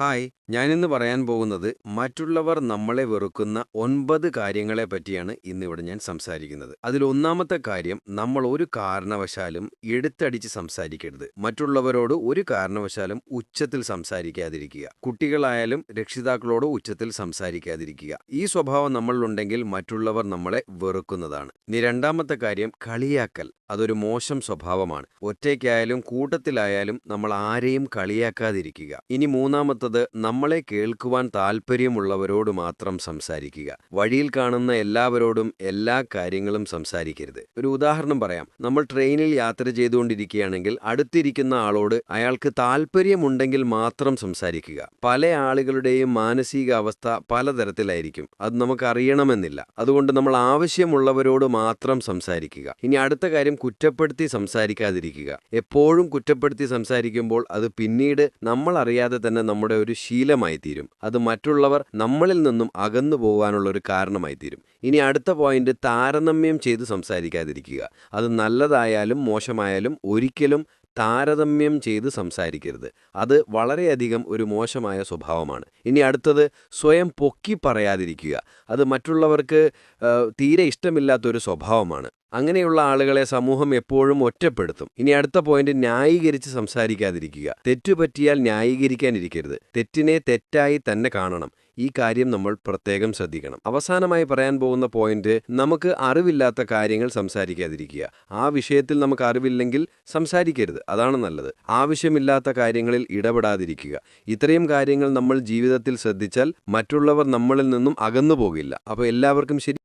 Hi ഞാനിന്ന് പറയാൻ പോകുന്നത് മറ്റുള്ളവർ നമ്മളെ വെറുക്കുന്ന ഒൻപത് കാര്യങ്ങളെ പറ്റിയാണ് ഇന്നിവിടെ ഞാൻ സംസാരിക്കുന്നത്. അതിൽ ഒന്നാമത്തെ കാര്യം നമ്മൾ ഒരു കാരണവശാലും എടുത്തടിച്ച് സംസാരിക്കരുത്. മറ്റുള്ളവരോട് ഒരു കാരണവശാലും ഉച്ചത്തിൽ സംസാരിക്കാതിരിക്കുക. കുട്ടികളായാലും രക്ഷിതാക്കളോട് ഉച്ചത്തിൽ സംസാരിക്കാതിരിക്കുക. ഈ സ്വഭാവം നമ്മളിലുണ്ടെങ്കിൽ മറ്റുള്ളവർ നമ്മളെ വെറുക്കുന്നതാണ്. ഇനി രണ്ടാമത്തെ കാര്യം കളിയാക്കൽ. അതൊരു മോശം സ്വഭാവമാണ്. ഒറ്റയ്ക്കായാലും കൂട്ടത്തിലായാലും നമ്മൾ ആരെയും കളിയാക്കാതിരിക്കുക. ഇനി മൂന്നാമത്തത് നമ്മളെ കേൾക്കുവാൻ താല്പര്യമുള്ളവരോട് മാത്രം സംസാരിക്കുക. വഴിയിൽ കാണുന്ന എല്ലാവരോടും എല്ലാ കാര്യങ്ങളും സംസാരിക്കരുത്. ഒരു ഉദാഹരണം പറയാം. നമ്മൾ ട്രെയിനിൽ യാത്ര ചെയ്തുകൊണ്ടിരിക്കുകയാണെങ്കിൽ അടുത്തിരിക്കുന്ന ആളോട് അയാൾക്ക് താല്പര്യമുണ്ടെങ്കിൽ മാത്രം സംസാരിക്കുക. പല ആളുകളുടെയും മാനസികാവസ്ഥ പലതരത്തിലായിരിക്കും. അത് നമുക്കറിയണമെന്നില്ല. അതുകൊണ്ട് നമ്മൾ ആവശ്യമുള്ളവരോട് മാത്രം സംസാരിക്കുക. ഇനി അടുത്ത കാര്യം കുറ്റപ്പെടുത്തി സംസാരിക്കാതിരിക്കുക. എപ്പോഴും കുറ്റപ്പെടുത്തി സംസാരിക്കുമ്പോൾ അത് പിന്നീട് നമ്മൾ അറിയാതെ തന്നെ നമ്മുടെ ഒരു ശീലമായി തീരും അത് മറ്റുള്ളവർ നമ്മളിൽ നിന്നും അകന്നു പോകാനുള്ള ഒരു കാരണമായി തീരും ഇനി അടുത്ത പോയിന്റ് താരതമ്യം ചെയ്ത് സംസാരിക്കാതിരിക്കുക. അത് നല്ലതായാലും മോശമായാലും ഒരിക്കലും താരതമ്യം ചെയ്ത് സംസാരിക്കരുത്. അത് വളരെയധികം ഒരു മോശമായ സ്വഭാവമാണ്. ഇനി അടുത്തത് സ്വയം പൊക്കി പറയാതിരിക്കുക. അത് മറ്റുള്ളവർക്ക് തീരെ ഇഷ്ടമില്ലാത്തൊരു സ്വഭാവമാണ്. അങ്ങനെയുള്ള ആളുകളെ സമൂഹം എപ്പോഴും ഒറ്റപ്പെടുത്തും. ഇനി അടുത്ത പോയിന്റ് ന്യായീകരിച്ച് സംസാരിക്കാതിരിക്കുക. തെറ്റുപറ്റിയാൽ ന്യായീകരിക്കാനിരിക്കരുത്. തെറ്റിനെ തെറ്റായി തന്നെ കാണണം. ഈ കാര്യം നമ്മൾ പ്രത്യേകം ശ്രദ്ധിക്കണം. അവസാനമായി പറയാൻ പോകുന്ന പോയിന്റ് നമുക്ക് അറിവില്ലാത്ത കാര്യങ്ങൾ സംസാരിക്കാതിരിക്കുക. ആ വിഷയത്തിൽ നമുക്ക് അറിവില്ലെങ്കിൽ സംസാരിക്കരുത്. അതാണ് നല്ലത്. ആവശ്യമില്ലാത്ത കാര്യങ്ങളിൽ ഇടപെടാതിരിക്കുക. ഇത്രയും കാര്യങ്ങൾ നമ്മൾ ജീവിതത്തിൽ ശ്രദ്ധിച്ചാൽ മറ്റുള്ളവർ നമ്മളിൽ നിന്നും അകന്നു പോകില്ല അപ്പോൾ എല്ലാവർക്കും ശരി.